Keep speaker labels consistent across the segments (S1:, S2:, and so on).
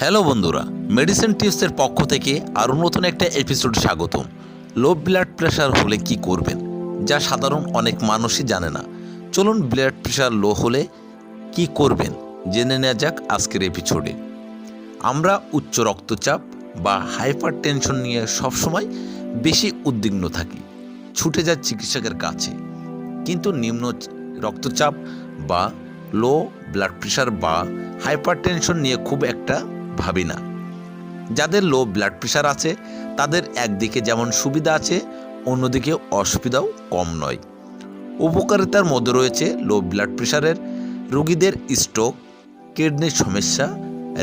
S1: Hello বন্ধুরা medicine টিপসের পক্ষ থেকে আরও নতুন একটা এপিসোড স্বাগতম। লো ব্লাড প্রেশার হলে কি করবেন, যা সাধারণ অনেক মানুষই জানে না। চলুন ব্লাড প্রেশার লো হলে কি করবেন, জেনে নেওয়া যাক আজকের এপিসোডে আমরা উচ্চ রক্তচাপ বা হাইপার টেনশন নিয়ে সবসময় বেশি উদ্বিগ্ন থাকি, ছুটে যায় চিকিৎসকের কাছে। কিন্তু নিম্ন রক্তচাপ বা লো ব্লাড প্রেশার বা হাইপার টেনশন নিয়ে খুব একটা ভাবি না। যাদের লো ব্লাড প্রেশার আছে, তাদের একদিকে যেমন সুবিধা আছে, অন্যদিকে অসুবিধাও কম নয়। উপকারিতার মধ্যে রয়েছে লো ব্লাড প্রেশারের রোগীদের স্ট্রোক কিডনির সমস্যা,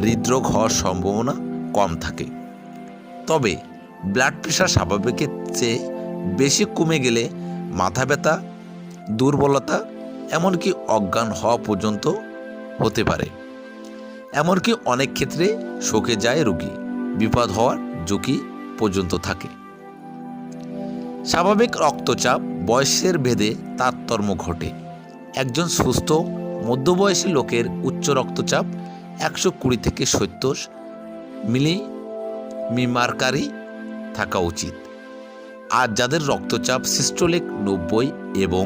S1: হৃদরোগ হওয়ার সম্ভাবনা কম থাকে। তবে ব্লাড প্রেশার স্বাভাবিকের চেয়ে বেশি কমে গেলে মাথা ব্যথা, দুর্বলতা, এমনকি অজ্ঞান হওয়া পর্যন্ত হতে পারে। এমনকি অনেক ক্ষেত্রে শোকে যায় রোগী। বিপদ হওয়ার ঝুঁকি পর্যন্ত থাকে। স্বাভাবিক রক্তচাপ বয়সের ভেদে তারতম্য ঘটে। একজন সুস্থ, মধ্যবয়সী লোকের উচ্চ রক্তচাপ একশো কুড়ি থেকে সত্তর মিলি মিমার্কারি থাকা উচিত। আর যাদের রক্তচাপ সিস্টোলিক নব্বই এবং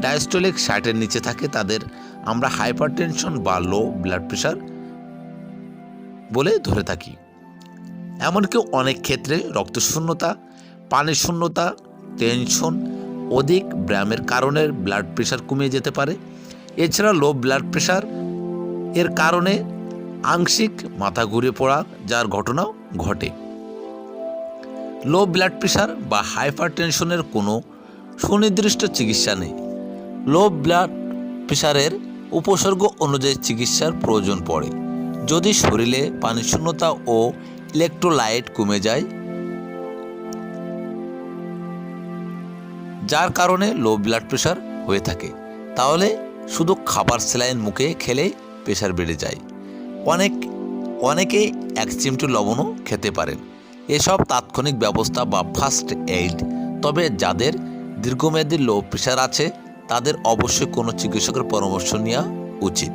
S1: ডায়াস্টোলিক ষাটের নিচে থাকে, তাদের আমরা হাইপারটেনশন বা লো ব্লাড প্রেশার বলে ধরে থাকি। এমনকি অনেক ক্ষেত্রে রক্তশূন্যতা, পানির শূন্যতা, টেনশন অধিক ব্যায়ামের কারণে ব্লাড প্রেশার কমে যেতে পারে। এছাড়া লো ব্লাড প্রেশার এর কারণে আংশিক মাথা ঘুরে পড়া, যার ঘটনাও ঘটে। লো ব্লাড প্রেশার বা হাইপার টেনশনের কোনো সুনির্দিষ্ট চিকিৎসা নেই। লো ব্লাড প্রেশারের উপসর্গ অনুযায়ী চিকিৎসার প্রয়োজন পড়ে। যদি শরীরে পানিশূন্যতা ও ইলেকট্রোলাইট কমে যায়, যার কারণে লো ব্লাড প্রেশার হয়ে থাকে, তাহলে শুধু খাবার স্যালাইন মুখে খেলে প্রেশার বেড়ে যায়। অনেক, অনেকে এক চিমটি লবণও খেতে পারেন। এসব তাৎক্ষণিক ব্যবস্থা বা ফার্স্ট এইড তবে যাদের দীর্ঘমেয়াদী লো প্রেশার আছে, তাদের অবশ্যই কোনো চিকিৎসকের পরামর্শ নেওয়া উচিত।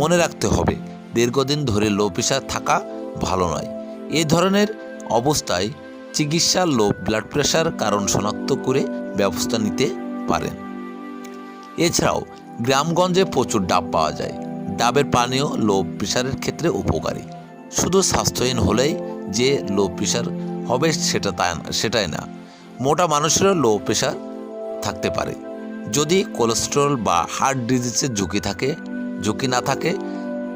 S1: মনে রাখতে হবে দীর্ঘদিন ধরে লো প্রেশার থাকা ভালো নয়। এ ধরনের অবস্থায় চিকিৎসা লো ব্লাড প্রেশার কারণ শনাক্ত করে ব্যবস্থা নিতে পারেন। এছাড়াও গ্রামগঞ্জে প্রচুর ডাব পাওয়া যায়। ডাবের পানীয় লো প্রেশারের ক্ষেত্রে উপকারী। শুধু স্বাস্থ্যহীন হলেই যে লো প্রেশার হবে সেটা তা, সেটাই না। মোটা মানুষেরও লো প্রেশার থাকতে পারে। যদি কোলেস্টেরল বা হার্ট ডিজিজের ঝুঁকি থাকে, ঝুঁকি না থাকে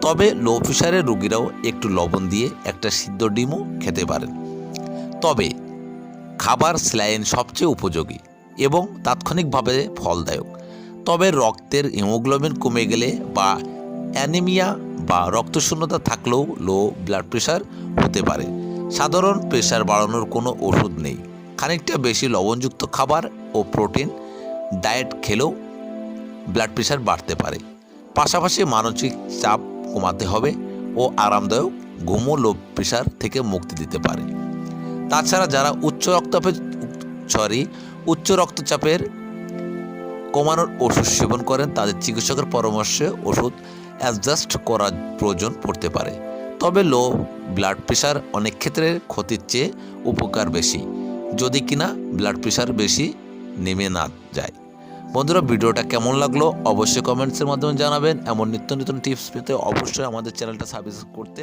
S1: তবে লো প্রেশারের রোগীরাও একটু লবণ দিয়ে একটা সিদ্ধ ডিমও খেতে পারেন। তবে খাবার স্যালাইন সবচেয়ে উপযোগী এবং তাৎক্ষণিকভাবে ফলদায়ক। তবে রক্তের হিমোগ্লোবিন কমে গেলে বা অ্যানিমিয়া বা রক্তশূন্যতা থাকলেও লো ব্লাড প্রেশার হতে পারে। সাধারণ প্রেশার বাড়ানোর কোনো ওষুধ নেই। খানিকটা বেশি লবণযুক্ত খাবার ও প্রোটিন ডায়েট খেলেও ব্লাড প্রেশার বাড়তে পারে। পাশাপাশি মানসিক চাপ কমাতে হবে ও আরামদায়ক ঘুমো লো প্রেশার থেকে মুক্তি দিতে পারে। তাছাড়া যারা উচ্চ রক্তচাপের সরি, উচ্চ রক্তচাপের কমানোর ওষুধ সেবন করেন, তাদের চিকিৎসকের পরামর্শে ওষুধ অ্যাডজাস্ট করার প্রয়োজন পড়তে পারে। তবে লো ব্লাড প্রেশার অনেক ক্ষেত্রে ক্ষতির চেয়ে উপকার বেশি। যদি কিনা ব্লাড প্রেশার বেশি নেমে না যায়। বন্ধুরা, ভিডিওটা কেমন লাগল অবশ্যই কমেন্টসের মাধ্যমে জানাবেন। এমন নিত্য নতুন টিপস পেতে অবশ্যই আমাদের চ্যানেলটা সাবস্ক্রাইব করতে